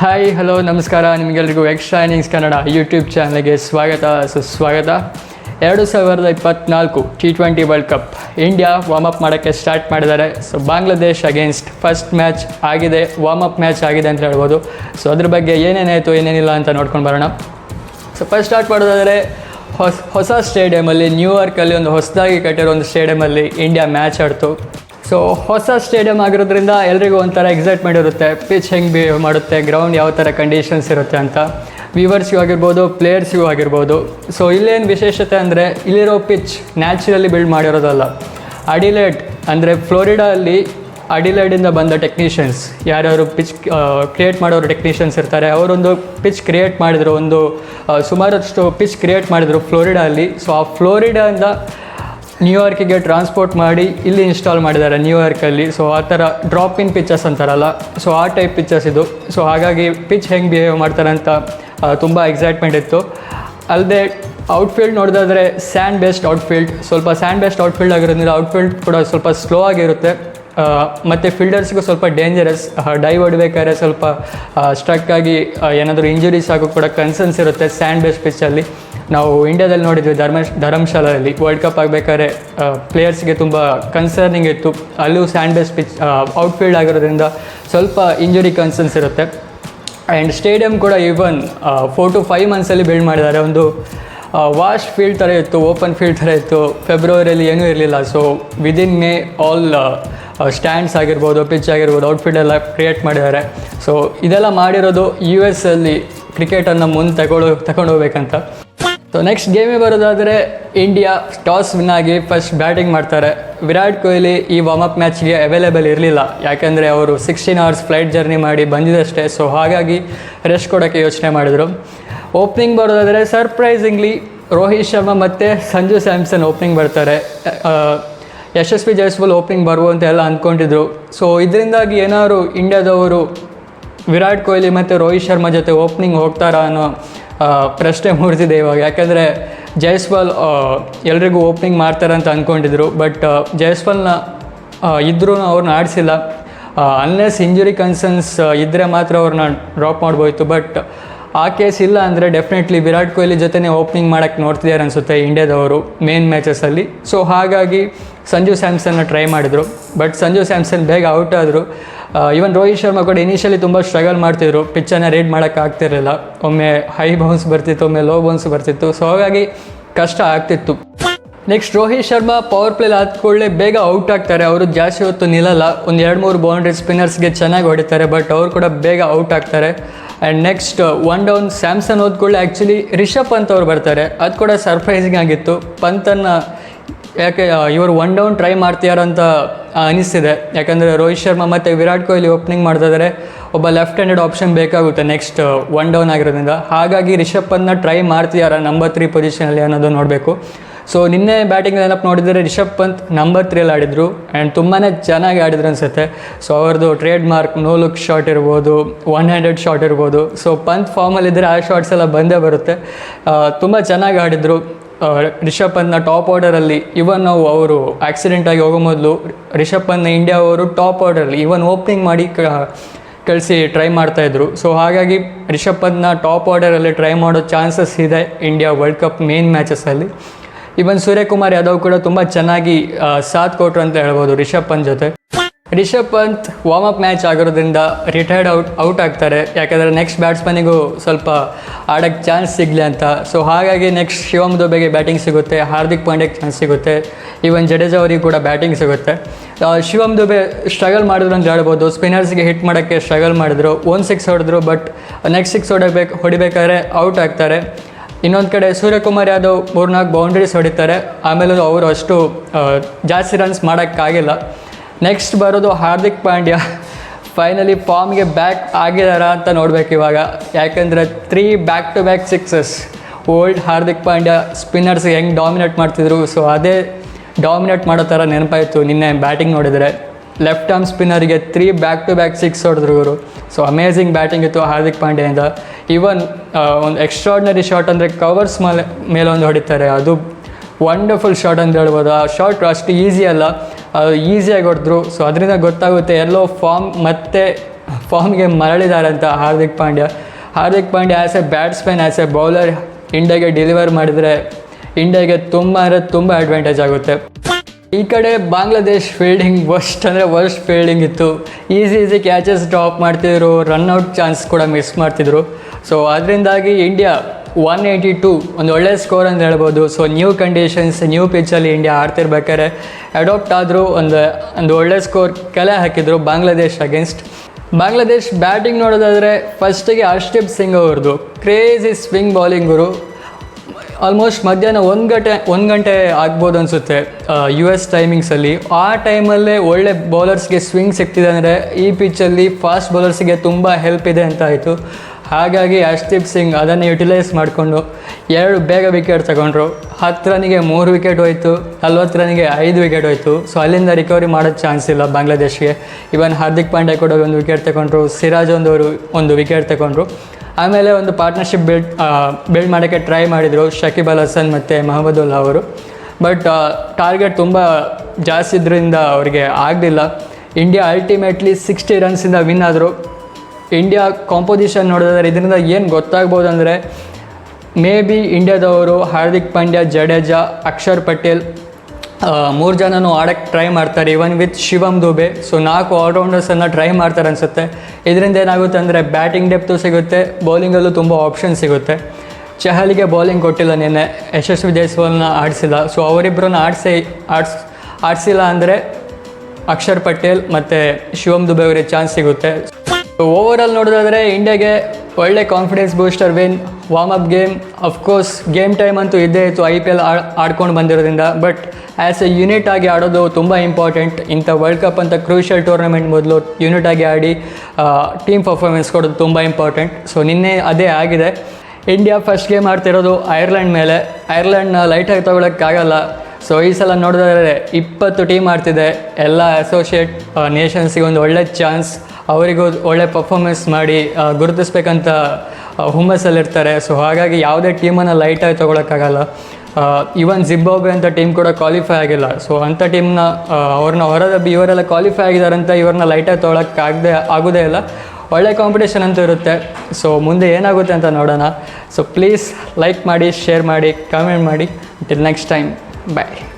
Hi hello ನಮಸ್ಕಾರ. ನಿಮಗೆಲ್ರಿಗೂ X ಶೈನಿಂಗ್ಸ್ Kannada YouTube ಚಾನಲ್ಗೆ ಸ್ವಾಗತ. ಸುಸ್ವಾಗತ ಎರಡು ಸಾವಿರದ ಇಪ್ಪತ್ನಾಲ್ಕು T twenty world cup India warm up ಮಾಡೋಕ್ಕೆ ಸ್ಟಾರ್ಟ್ ಮಾಡಿದ್ದಾರೆ. So Bangladesh against first match ಆಗಿದೆ. ವಾರ್ಮ್ ಅಪ್ ಮ್ಯಾಚ್ ಆಗಿದೆ ಅಂತ ಹೇಳ್ಬೋದು. ಸೊ ಅದ್ರ ಬಗ್ಗೆ ಏನೇನಾಯಿತು, ಏನೇನಿಲ್ಲ ಅಂತ ನೋಡ್ಕೊಂಡು ಬರೋಣ. ಸೊ ಫಸ್ಟ್ ಸ್ಟಾರ್ಟ್ ಮಾಡೋದಾದರೆ, ಹೊಸ ಹೊಸ ಸ್ಟೇಡಿಯಮಲ್ಲಿ ನ್ಯೂಯಾರ್ಕಲ್ಲಿ ಒಂದು ಹೊಸದಾಗಿ ಕಟ್ಟಿರೋ ಒಂದು ಸ್ಟೇಡಿಯಮಲ್ಲಿ ಇಂಡಿಯಾ ಮ್ಯಾಚ್ ಆಡ್ತು. ಸೊ ಹೊಸ ಸ್ಟೇಡಿಯಂ ಆಗಿರೋದ್ರಿಂದ ಎಲ್ರಿಗೂ ಒಂಥರ ಎಕ್ಸೈಟ್ಮೆಂಟ್ ಇರುತ್ತೆ. ಪಿಚ್ ಹೆಂಗೆ ಬಿಹೇವ್ ಮಾಡುತ್ತೆ ಗ್ರೌಂಡ್ ಯಾವ ಥರ ಕಂಡೀಷನ್ಸ್ ಇರುತ್ತೆ ಅಂತ. ವ್ಯೂವರ್ಸ್ಗೂ ಆಗಿರ್ಬೋದು ಪ್ಲೇಯರ್ಸ್ಗೂ ಆಗಿರ್ಬೋದು. ಸೊ ಇಲ್ಲೇನು ವಿಶೇಷತೆ ಅಂದರೆ ಇಲ್ಲಿರೋ ಪಿಚ್ ನ್ಯಾಚುರಲಿ ಬಿಲ್ಡ್ ಮಾಡಿರೋದಲ್ಲ. ಅಡಿಲೇಡ್ ಅಂದರೆ ಫ್ಲೋರಿಡಾ ಅಲ್ಲಿ ಅಡಿಲೈಡಿಂದ ಬಂದ ಟೆಕ್ನಿಷಿಯನ್ಸ್ ಯಾರ್ಯಾರು ಪಿಚ್ ಕ್ರಿಯೇಟ್ ಮಾಡೋರು ಟೆಕ್ನಿಷಿಯನ್ಸ್ ಇರ್ತಾರೆ, ಅವರೊಂದು ಪಿಚ್ ಕ್ರಿಯೇಟ್ ಮಾಡಿದರು, ಒಂದು ಸುಮಾರಷ್ಟು ಪಿಚ್ ಕ್ರಿಯೇಟ್ ಮಾಡಿದರು ಫ್ಲೋರಿಡಾ ಅಲ್ಲಿ ಸೊ ಆ ಫ್ಲೋರಿಡಾಯಿಂದ ನ್ಯೂಯಾರ್ಕಿಗೆ ಟ್ರಾನ್ಸ್ಪೋರ್ಟ್ ಮಾಡಿ ಇಲ್ಲಿ ಇನ್ಸ್ಟಾಲ್ ಮಾಡಿದ್ದಾರೆ ನ್ಯೂಯಾರ್ಕಲ್ಲಿ ಸೊ ಆ ಥರ ಡ್ರಾಪ್ ಇನ್ ಪಿಚ್ಚಸ್ ಅಂತಾರಲ್ಲ. ಸೊ ಆ ಟೈಪ್ ಪಿಚ್ಚಸ್ ಇದು. ಸೊ ಹಾಗಾಗಿ ಪಿಚ್ ಹೆಂಗೆ ಬಿಹೇವ್ ಮಾಡ್ತಾರೆ ಅಂತ ತುಂಬ ಎಕ್ಸೈಟ್ಮೆಂಟ್ ಇತ್ತು. ಅಲ್ಲದೆ ಔಟ್ಫೀಲ್ಡ್ ನೋಡೋದಾದ್ರೆ ಸ್ಯಾಂಡ್ ಬೇಸ್ಡ್ ಔಟ್ಫೀಲ್ಡ್ ಸ್ವಲ್ಪ ಸ್ಯಾಂಡ್ ಬೇಸ್ಡ್ ಔಟ್ಫೀಲ್ಡ್ ಆಗಿರೋದ್ರಿಂದ ಔಟ್ಫೀಲ್ಡ್ ಕೂಡ ಸ್ವಲ್ಪ ಸ್ಲೋ ಆಗಿರುತ್ತೆ. ಮತ್ತು ಫೀಲ್ಡರ್ಸ್ಗೂ ಸ್ವಲ್ಪ ಡೇಂಜರಸ್ ಡೈ ಹೊಡ್ಬೇಕಾದ್ರೆ ಸ್ವಲ್ಪ ಸ್ಟ್ರಕ್ ಆಗಿ ಏನಾದರೂ ಇಂಜುರೀಸ್ ಆಗೋ ಕೂಡ ಕನ್ಸರ್ನ್ಸ್ ಇರುತ್ತೆ ಸ್ಯಾಂಡ್ ಬೇಸ್ಡ್ ಪಿಚ್ಚಲ್ಲಿ ನಾವು ಇಂಡಿಯಾದಲ್ಲಿ ನೋಡಿದ್ವಿ ಧರ್ಮ ಧರ್ಮಶಾಲೆಯಲ್ಲಿ ವರ್ಲ್ಡ್ ಕಪ್ ಆಗಬೇಕಾದ್ರೆ ಪ್ಲೇಯರ್ಸ್ಗೆ ತುಂಬ ಕನ್ಸರ್ನಿಂಗ್ ಇತ್ತು. ಅಲ್ಲೂ ಸ್ಯಾಂಡ್ ಬೇಸ್ ಪಿಚ್ ಔಟ್ಫೀಲ್ಡ್ ಆಗಿರೋದ್ರಿಂದ ಸ್ವಲ್ಪ ಇಂಜುರಿ ಕನ್ಸರ್ನ್ಸ್ ಇರುತ್ತೆ. ಆ್ಯಂಡ್ ಸ್ಟೇಡಿಯಂ ಕೂಡ ಈವನ್ ಫೋರ್ ಟು ಫೈವ್ ಮಂತ್ಸಲ್ಲಿ ಬಿಲ್ಡ್ ಮಾಡಿದ್ದಾರೆ. ಒಂದು ವಾಶ್ ಫೀಲ್ಡ್ ಥರ ಇತ್ತು ಓಪನ್ ಫೀಲ್ಡ್ ಥರ ಇತ್ತು. ಫೆಬ್ರವರಿಯಲ್ಲಿ ಏನೂ ಇರಲಿಲ್ಲ. So within May all stands ಆಗಿರ್ಬೋದು ಪಿಚ್ ಆಗಿರ್ಬೋದು ಔಟ್ಫೀಲ್ಡ್ ಎಲ್ಲ ಕ್ರಿಯೇಟ್ ಮಾಡಿದ್ದಾರೆ. ಸೊ ಇದೆಲ್ಲ ಮಾಡಿರೋದು ಯು ಎಸ್ ಅಲ್ಲಿ ಕ್ರಿಕೆಟನ್ನು ಮುಂದೆ ತಗೊಳ್ಳೋ ತಗೊಂಡು ಹೋಗ್ಬೇಕಂತ. ಸೊ ನೆಕ್ಸ್ಟ್ ಗೇಮಿಗೆ ಬರೋದಾದರೆ ಇಂಡಿಯಾ ಟಾಸ್ ವಿನ್ ಆಗಿ ಫಸ್ಟ್ ಬ್ಯಾಟಿಂಗ್ ಮಾಡ್ತಾರೆ. ವಿರಾಟ್ ಕೊಹ್ಲಿ ಈ ವಾರ್ಮ್ ಅಪ್ ಮ್ಯಾಚ್ಗೆ ಅವೈಲೇಬಲ್ ಇರಲಿಲ್ಲ. ಯಾಕೆಂದರೆ ಅವರು ಸಿಕ್ಸ್ಟೀನ್ ಅವರ್ಸ್ ಫ್ಲೈಟ್ ಜರ್ನಿ ಮಾಡಿ ಬಂದಿದ್ದಷ್ಟೇ. ಸೊ ಹಾಗಾಗಿ ರೆಸ್ಟ್ ಕೊಡೋಕ್ಕೆ ಯೋಚನೆ ಮಾಡಿದರು. ಓಪನಿಂಗ್ ಬರೋದಾದರೆ ಸರ್ಪ್ರೈಸಿಂಗ್ಲಿ ರೋಹಿತ್ ಶರ್ಮಾ ಮತ್ತು ಸಂಜು ಸ್ಯಾಮ್ಸನ್ ಓಪನಿಂಗ್ ಬರ್ತಾರೆ. ಯಶಸ್ವಿ ಜೈಸ್ವಾಲ್ ಓಪನಿಂಗ್ ಬರುವಂತ ಎಲ್ಲ ಅಂದ್ಕೊಂಡಿದ್ರು ಸೊ ಇದರಿಂದಾಗಿ ಏನಾದ್ರು ಇಂಡಿಯಾದವರು ವಿರಾಟ್ ಕೊಹ್ಲಿ ಮತ್ತು ರೋಹಿತ್ ಶರ್ಮಾ ಜೊತೆ ಓಪನಿಂಗ್ ಹೋಗ್ತಾರಾ ಅನ್ನೋ ಪ್ರಶ್ನೆ ಮೂಡ್ತಿದೆ ಇವಾಗ. ಯಾಕಂದರೆ ಜೈಸ್ವಾಲ್ ಎಲ್ರಿಗೂ ಓಪನಿಂಗ್ ಮಾಡ್ತಾರೆ ಅಂತ ಅಂದ್ಕೊಂಡಿದ್ರು ಬಟ್ ಜೈಸ್ವಾಲ್ನ ಇದ್ರೂ ಅವ್ರನ್ನ ಆಡಿಸಿಲ್ಲ. ಅನ್ಲೆಸ್ ಇಂಜುರಿ ಕನ್ಸರ್ನ್ಸ್ ಇದ್ದರೆ ಮಾತ್ರ ಅವ್ರನ್ನ ಡ್ರಾಪ್ ಮಾಡ್ಬೋಯ್ತು ಬಟ್ ಆ ಕೇಸ್ ಇಲ್ಲ ಅಂದರೆ ಡೆಫಿನೆಟ್ಲಿ ವಿರಾಟ್ ಕೊಹ್ಲಿ ಜೊತೆನೇ ಓಪನಿಂಗ್ ಮಾಡೋಕ್ಕೆ ನೋಡ್ತಿದ್ದಾರೆ ಅನಿಸುತ್ತೆ ಇಂಡಿಯಾದವರು ಮೇನ್ ಮ್ಯಾಚಸ್ಸಲ್ಲಿ ಸೊ ಹಾಗಾಗಿ ಸಂಜು ಸ್ಯಾಮ್ಸನ್ನ ಟ್ರೈ ಮಾಡಿದರು ಬಟ್ ಸಂಜು ಸ್ಯಾಮ್ಸನ್ ಬೇಗ ಔಟ್ ಆದರು. ಈವನ್ ರೋಹಿತ್ ಶರ್ಮಾ ಕೂಡ ಇನಿಷಿಯಲಿ ತುಂಬ ಸ್ಟ್ರಗಲ್ ಮಾಡ್ತಿದ್ರು. ಪಿಚ್ಚನ್ನು ರೀಡ್ ಮಾಡೋಕ್ಕಾಗ್ತಿರಲಿಲ್ಲ ಒಮ್ಮೆ ಹೈ ಬೌನ್ಸ್ ಬರ್ತಿತ್ತು, ಒಮ್ಮೆ ಲೋ ಬೌನ್ಸ್ ಬರ್ತಿತ್ತು. ಸೊ ಹಾಗಾಗಿ ಕಷ್ಟ ಆಗ್ತಿತ್ತು. ನೆಕ್ಸ್ಟ್ ರೋಹಿತ್ ಶರ್ಮಾ ಪವರ್ ಪ್ಲೇಲಿ ಕೂಡಲೇ ಬೇಗ ಔಟ್ ಆಗ್ತಾರೆ. ಅವರು ಜಾಸ್ತಿ ಹೊತ್ತು ನಿಲ್ಲಲ್ಲ. ಒಂದು ಎರಡು ಮೂರು ಬೌಂಡ್ರಿ ಸ್ಪಿನ್ನರ್ಸ್ಗೆ ಚೆನ್ನಾಗಿ ಹೊಡಿತಾರೆ ಬಟ್ ಅವರು ಕೂಡ ಬೇಗ ಔಟ್ ಆಗ್ತಾರೆ. And next one down Samson ಓದ್ಕೊಳ್ಳೆ actually Rishabh Pant ಅವ್ರು ಬರ್ತಾರೆ. ಅದು ಕೂಡ ಸರ್ಪ್ರೈಸಿಂಗ್ ಆಗಿತ್ತು. ಪಂತನ್ನು ಯಾಕೆ ಇವರು ಒನ್ ಡೌನ್ ಟ್ರೈ ಮಾಡ್ತೀಯಾರಂತ ಅನಿಸ್ತಿದೆ. ಯಾಕಂದರೆ ರೋಹಿತ್ ಶರ್ಮಾ ಮತ್ತು ವಿರಾಟ್ ಕೊಹ್ಲಿ ಓಪನಿಂಗ್ ಮಾಡ್ತಿದ್ದಾರೆ ಒಬ್ಬ ಲೆಫ್ಟ್ ಹ್ಯಾಂಡೆಡ್ ಆಪ್ಷನ್ ಬೇಕಾಗುತ್ತೆ ನೆಕ್ಸ್ಟ್ ಒನ್ ಡೌನ್ ಆಗಿರೋದ್ರಿಂದ. ಹಾಗಾಗಿ ರಿಷಬ್ ಪಂತ್ನ ಟ್ರೈ ಮಾಡ್ತೀಯಾರ ನಂಬರ್ ತ್ರೀ ಪೊಸಿಷನಲ್ಲಿ ಅನ್ನೋದು ನೋಡಬೇಕು. ಸೊ ನಿನ್ನೆ ಬ್ಯಾಟಿಂಗ್ ಲೈನಪ್ ನೋಡಿದರೆ ರಿಷಬ್ ಪಂತ್ ನಂಬರ್ ತ್ರೀಯಲ್ಲಿ ಆಡಿದರು ಆ್ಯಂಡ್ ತುಂಬಾ ಚೆನ್ನಾಗಿ ಆಡಿದ್ರು ಅನಿಸುತ್ತೆ. ಸೊ ಅವ್ರದ್ದು trademark no look shot ಇರ್ಬೋದು ಒನ್ ಹ್ಯಾಂಡೆಡ್ ಶಾಟ್ ಇರ್ಬೋದು. ಸೊ ಪಂತ್ ಫಾರ್ಮಲ್ಲಿದ್ದರೆ ಆ ಶಾಟ್ಸ್ ಎಲ್ಲ ಬಂದೇ ಬರುತ್ತೆ. ತುಂಬ ಚೆನ್ನಾಗಿ ಆಡಿದರು. ರಿಷಬ್ ಪಂತ್ನ ಟಾಪ್ ಆರ್ಡರಲ್ಲಿ ಇವನ್ ನಾವು ಅವರು ಆಕ್ಸಿಡೆಂಟ್ ಆಗಿ ಹೋಗೋ ಮೊದಲು ರಿಷಬ್ ಪಂತ್ನ ಇಂಡಿಯಾ ಅವರು ಟಾಪ್ ಆರ್ಡರಲ್ಲಿ ಇವನ್ ಓಪನಿಂಗ್ ಮಾಡಿ ಕಳಿಸಿ ಟ್ರೈ ಮಾಡ್ತಾಯಿದ್ರು ಸೊ ಹಾಗಾಗಿ ರಿಷಬ್ ಪಂತ್ನ ಟಾಪ್ ಆರ್ಡರಲ್ಲಿ ಟ್ರೈ ಮಾಡೋ ಚಾನ್ಸಸ್ ಇದೆ ಇಂಡಿಯಾ ವರ್ಲ್ಡ್ ಕಪ್ ಮೇನ್ ಮ್ಯಾಚಸಲ್ಲಿ ಇವನ್ ಸೂರ್ಯಕುಮಾರ್ ಯಾದವ್ ಕೂಡ ತುಂಬ ಚೆನ್ನಾಗಿ ಸಾಥ್ ಕೊಟ್ರು ಅಂತ ಹೇಳ್ಬೋದು ರಿಷಬ್ ಪಂತ್ ಜೊತೆ. Rishabh Pant warm up match ಆಗಿರೋದ್ರಿಂದ ರಿಟೈರ್ಡ್ ಔಟ್ ಔಟ್ ಆಗ್ತಾರೆ. ಯಾಕಂದರೆ ನೆಕ್ಸ್ಟ್ ಬ್ಯಾಟ್ಸ್ಮನಿಗೂ ಸ್ವಲ್ಪ ಆಡೋಕ್ಕೆ ಚಾನ್ಸ್ ಸಿಗಲಿ ಅಂತ. ಸೊ ಹಾಗಾಗಿ ನೆಕ್ಸ್ಟ್ ಶಿವಮ್ ದುಬೆಗೆ ಬ್ಯಾಟಿಂಗ್ ಸಿಗುತ್ತೆ, ಹಾರ್ದಿಕ್ ಪಾಂಡ್ಯಕ್ಕೆ ಚಾನ್ಸ್ ಸಿಗುತ್ತೆ ಈವನ್ ಜಡೇಜಾ ಅವರಿಗೆ ಕೂಡ ಬ್ಯಾಟಿಂಗ್ ಸಿಗುತ್ತೆ. ಶಿವಮ್ ದುಬೆ ಸ್ಟ್ರಗಲ್ ಮಾಡಿದ್ರು ಅಂತ ಹೇಳ್ಬೋದು. ಸ್ಪಿನ್ನರ್ಸ್ಗೆ ಹಿಟ್ ಮಾಡೋಕ್ಕೆ ಸ್ಟ್ರಗಲ್ ಮಾಡಿದ್ರು. ಓನ್ ಸಿಕ್ಸ್ ಹೊಡೆದ್ರು ಬಟ್ ನೆಕ್ಸ್ಟ್ ಸಿಕ್ಸ್ ಹೊಡಬೇಕು, ಹೊಡಿಬೇಕಾದ್ರೆ ಔಟ್ ಆಗ್ತಾರೆ. ಇನ್ನೊಂದು ಕಡೆ ಸೂರ್ಯಕುಮಾರ್ ಯಾದವ್ ಮೂರ್ನಾಲ್ಕು ಬೌಂಡ್ರೀಸ್ ಹೊಡಿತಾರೆ. ಆಮೇಲೆ ಅವರು ಅಷ್ಟು ಜಾಸ್ತಿ ರನ್ಸ್ ಮಾಡೋಕ್ಕಾಗಿಲ್ಲ. ನೆಕ್ಸ್ಟ್ ಬರೋದು ಹಾರ್ದಿಕ್ ಪಾಂಡ್ಯ. ಫೈನಲಿ ಫಾರ್ಮ್ಗೆ ಬ್ಯಾಕ್ ಆಗಿದಾರ ಅಂತ ನೋಡ್ಬೇಕು ಇವಾಗ. ಯಾಕಂದರೆ three back to back sixes old Hardik Pandya spinners ಹೆಂಗೆ ಡಾಮಿನೇಟ್ ಮಾಡ್ತಿದ್ರು. ಸೊ ಅದೇ ಡಾಮಿನೇಟ್ ಮಾಡೋ ಥರ ನೆನಪಾಯಿತು ನಿನ್ನೆ ಬ್ಯಾಟಿಂಗ್ ನೋಡಿದರೆ. Left arm ಸ್ಪಿನ್ನರಿಗೆ three back to back six ಹೊಡೆದ್ರು ಇವರು. ಸೊ ಅಮೇಝಿಂಗ್ ಬ್ಯಾಟಿಂಗ್ ಇತ್ತು ಹಾರ್ದಿಕ್ ಪಾಂಡ್ಯಿಂದ ಈವನ್ ಒಂದು ಎಕ್ಸ್ಟ್ರಾರ್ಡಿನರಿ ಶಾಟ್ ಅಂದರೆ ಕವರ್ಸ್ ಮೇಲೆ ಮೇಲೆ ಒಂದು ಹೊಡಿತಾರೆ. ಅದು ವಂಡರ್ಫುಲ್ ಶಾಟ್ ಅಂತ ಹೇಳ್ಬೋದು. ಆ ಶಾಟ್ ಅಷ್ಟು ಈಸಿ ಅಲ್ಲ. ಈಸಿಯಾಗಿ ಹೊಡೆದ್ರು. ಸೊ ಅದರಿಂದ ಗೊತ್ತಾಗುತ್ತೆ ಎಲ್ಲೋ ಫಾರ್ಮ್ ಮತ್ತೆ ಫಾರ್ಮ್ಗೆ ಮರಳಿದ್ದಾರೆ ಅಂತ Hardik Pandya. Hardik Pandya as a batsman as a bowler ಇಂಡಿಯಾಗೆ ಡೆಲಿವರ್ ಮಾಡಿದರೆ ಇಂಡಿಯಾಗೆ ತುಂಬ ಅಂದರೆ ತುಂಬ ಅಡ್ವಾಂಟೇಜ್ ಆಗುತ್ತೆ. ಈ ಕಡೆ ಬಾಂಗ್ಲಾದೇಶ್ ಫೀಲ್ಡಿಂಗ್ ವರ್ಸ್ಟ್ ಅಂದರೆ ವರ್ಸ್ಟ್ ಫೀಲ್ಡಿಂಗ್ ಇತ್ತು. ಈಸಿ ಈಸಿ ಕ್ಯಾಚಸ್ ಡ್ರಾಪ್ ಮಾಡ್ತಿದ್ರು. ರನ್ಔಟ್ ಚಾನ್ಸ್ ಕೂಡ ಮಿಸ್ ಮಾಡ್ತಿದ್ರು. ಸೊ ಅದರಿಂದಾಗಿ ಇಂಡಿಯಾ ಒನ್ ಏಯ್ಟಿ ಟು ಒಂದು ಒಳ್ಳೆ ಸ್ಕೋರ್ ಅಂತ ಹೇಳ್ಬೋದು. ಸೊ ನ್ಯೂ ಕಂಡೀಷನ್ಸ್ ನ್ಯೂ ಪಿಚ್ಚಲ್ಲಿ ಇಂಡಿಯಾ ಆಡ್ತಿರ್ಬೇಕಾದ್ರೆ ಅಡಾಪ್ಟ್ ಆದರೂ ಒಂದು ಒಂದು ಒಳ್ಳೆ ಸ್ಕೋರ್ ಕಲೆ ಹಾಕಿದ್ರು ಬಾಂಗ್ಲಾದೇಶ್ ಅಗೇನ್ಸ್ಟ್ ಬಾಂಗ್ಲಾದೇಶ್ ಬ್ಯಾಟಿಂಗ್ ನೋಡೋದಾದರೆ ಫಸ್ಟಿಗೆ ಹರ್ಷದೀಪ್ ಸಿಂಗ್ ಅವ್ರದ್ದು ಕ್ರೇಜಿ ಸ್ವಿಂಗ್ ಬಾಲಿಂಗರು ಆಲ್ಮೋಸ್ಟ್ ಮಧ್ಯಾಹ್ನ ಒಂದು ಗಂಟೆ ಒಂದು ಗಂಟೆ ಆಗ್ಬೋದು ಅನಿಸುತ್ತೆ ಯು ಎಸ್ ಟೈಮಿಂಗ್ಸಲ್ಲಿ ಆ ಟೈಮಲ್ಲೇ ಒಳ್ಳೆ ಬೌಲರ್ಸ್ಗೆ ಸ್ವಿಂಗ್ ಸಿಗ್ತಿದೆ ಅಂದರೆ ಈ ಪಿಚ್ಚಲ್ಲಿ ಫಾಸ್ಟ್ ಬೌಲರ್ಸ್ಗೆ ತುಂಬ ಹೆಲ್ಪ್ ಇದೆ ಅಂತ ಆಯಿತು. ಹಾಗಾಗಿ ಹರ್ಷದೀಪ್ ಸಿಂಗ್ ಅದನ್ನು ಯುಟಿಲೈಸ್ ಮಾಡಿಕೊಂಡು ಎರಡು ಬೇಗ ವಿಕೆಟ್ ತಗೊಂಡ್ರು. ಹತ್ತು ರನ್ನಿಗೆ ಮೂರು ವಿಕೆಟ್ ಹೋಯಿತು, ನಲ್ವತ್ತು ರನ್ನಿಗೆ ಐದು ವಿಕೆಟ್ ಹೋಯಿತು. ಸೊ ಅಲ್ಲಿಂದ ರಿಕವರಿ ಮಾಡೋ ಚಾನ್ಸ್ ಇಲ್ಲ ಬಾಂಗ್ಲಾದೇಶ್ಗೆ. ಇವನ್ ಹಾರ್ದಿಕ್ ಪಾಂಡ್ಯ ಕೂಡ ಒಂದು ವಿಕೆಟ್ ತಗೊಂಡ್ರು, ಸಿರಾಜ್ ಒಂದವರು ಒಂದು ವಿಕೆಟ್ ತಗೊಂಡ್ರು. ಆಮೇಲೆ ಒಂದು ಪಾರ್ಟ್ನರ್ಶಿಪ್ ಬಿಲ್ಡ್ ಬಿಲ್ಡ್ ಮಾಡೋಕ್ಕೆ ಟ್ರೈ ಮಾಡಿದರು ಶಕೀಬ್ ಅಲ್ ಹಸನ್ ಮತ್ತು ಮಹಮ್ಮದುಲ್ಲಾ ಅವರು. ಬಟ್ ಟಾರ್ಗೆಟ್ ತುಂಬ ಜಾಸ್ತಿ ಇದರಿಂದ ಅವರಿಗೆ ಆಗಲಿಲ್ಲ. ಇಂಡಿಯಾ ಅಲ್ಟಿಮೇಟ್ಲಿ ಸಿಕ್ಸ್ಟಿ ರನ್ಸಿಂದ ವಿನ್ ಆದರು. ಇಂಡಿಯಾ ಕಾಂಪೋಸಿಷನ್ ನೋಡಿದ್ರೆ ಇದರಿಂದ ಏನು ಗೊತ್ತಾಗ್ಬೋದು ಅಂದರೆ ಮೇ ಬಿ ಇಂಡಿಯಾದವರು ಹಾರ್ದಿಕ್ ಪಾಂಡ್ಯ, ಜಡೇಜಾ, ಅಕ್ಷರ್ ಪಟೇಲ್ ಮೂರು ಜನನೂ ಆಡೋಕ್ಕೆ ಟ್ರೈ ಮಾಡ್ತಾರೆ even with Shivam Dube. So ನಾಲ್ಕು ಆಲ್ರೌಂಡರ್ಸನ್ನು ಟ್ರೈ ಮಾಡ್ತಾರೆ ಅನಿಸುತ್ತೆ. ಇದರಿಂದ ಏನಾಗುತ್ತೆ ಅಂದರೆ ಬ್ಯಾಟಿಂಗ್ ಡೆಪ್ತು ಸಿಗುತ್ತೆ ಬೌಲಿಂಗಲ್ಲೂ ತುಂಬ ಆಪ್ಷನ್ ಸಿಗುತ್ತೆ. ಚಹಲಿಗೆ ಬೌಲಿಂಗ್ ಕೊಟ್ಟಿಲ್ಲ ನಿನ್ನೆ, ಯಶಸ್ವಿ ಜೈಸ್ವಾಲ್ನ ಆಡಿಸಿಲ್ಲ. ಸೊ ಅವರಿಬ್ಬರನ್ನ ಆಡಿಸಿ, ಆಡ್ಸ್, ಆಡಿಸಿಲ್ಲ ಅಂದರೆ ಅಕ್ಷರ್ ಪಟೇಲ್ ಮತ್ತು ಶಿವಮ್ ದುಬೆ ಅವರಿಗೆ ಚಾನ್ಸ್ ಸಿಗುತ್ತೆ. ಓವರಾಲ್ ನೋಡೋದಾದರೆ ಇಂಡಿಯಾಗೆ ಒಳ್ಳೆ confidence booster win warm up game of course game time ಅಂತೂ ಇದ್ದೇ ಇತ್ತು ಐ ಪಿ ಎಲ್ ಆಡ್ಕೊಂಡು ಬಂದಿರೋದ್ರಿಂದ. ಬಟ್ ಆ್ಯಸ್ ಎ ಯೂನಿಟ್ ಆಗಿ ಆಡೋದು ತುಂಬ ಇಂಪಾರ್ಟೆಂಟ್ ಇಂಥ ವರ್ಲ್ಡ್ ಕಪ್ ಅಂತ ಕ್ರೂಷಿಯಲ್ ಟೂರ್ನಮೆಂಟ್ ಮೊದಲು ಯೂನಿಟ್ ಆಗಿ ಆಡಿ ಟೀಮ್ ಪರ್ಫಾರ್ಮೆನ್ಸ್ ಕೊಡೋದು ತುಂಬ ಇಂಪಾರ್ಟೆಂಟ್ ಸೊ ನಿನ್ನೆ ಅದೇ ಆಗಿದೆ. ಇಂಡಿಯಾ ಫಸ್ಟ್ ಗೇಮ್ ಆಡ್ತಿರೋದು ಐರ್ಲೆಂಡ್ ಮೇಲೆ. ಐರ್ಲೆಂಡ್ನ ಲೈಟಾಗಿ ತೊಗೊಳಕ್ಕಾಗಲ್ಲ. ಸೊ ಈ ಸಲ ನೋಡಿದ್ರೆ ಇಪ್ಪತ್ತು ಟೀಮ್ ಆಡ್ತಿದೆ. ಎಲ್ಲ ಅಸೋಸಿಯೇಟ್ ನೇಷನ್ಸಿಗೆ ಒಂದು ಒಳ್ಳೆ ಚಾನ್ಸ್ ಅವರಿಗೂ ಒಳ್ಳೆ ಪರ್ಫಾರ್ಮೆನ್ಸ್ ಮಾಡಿ ಗುರುತಿಸ್ಬೇಕಂತ ಹುಮ್ಮಸ್ಸಲ್ಲಿರ್ತಾರೆ. ಸೊ ಹಾಗಾಗಿ ಯಾವುದೇ ಟೀಮನ್ನು ಲೈಟಾಗಿ ತೊಗೊಳಕ್ಕಾಗಲ್ಲ. ಈವನ್ ಜಿಂಬಾಬ್ವೆ ಅಂತ ಟೀಮ್ ಕೂಡ ಕ್ವಾಲಿಫೈ ಆಗಿಲ್ಲ. ಸೊ ಅಂಥ ಟೀಮ್ನ ಅವ್ರನ್ನ ಹೊರದಬ್ಬಿ ಇವರೆಲ್ಲ ಕ್ವಾಲಿಫೈ ಆಗಿದ್ದಾರೆ ಅಂತ ಇವ್ರನ್ನ ಲೈಟಾಗಿ ತೊಗೊಳಕ್ಕಾಗದೆ ಆಗೋದೇ ಇಲ್ಲ. ಒಳ್ಳೆ ಕಾಂಪಿಟೇಷನ್ ಅಂತ ಇರುತ್ತೆ. ಸೊ ಮುಂದೆ ಏನಾಗುತ್ತೆ ಅಂತ ನೋಡೋಣ. ಸೊ ಪ್ಲೀಸ್ ಲೈಕ್ ಮಾಡಿ ಶೇರ್ ಮಾಡಿ ಕಮೆಂಟ್ ಮಾಡಿ. Till next time bye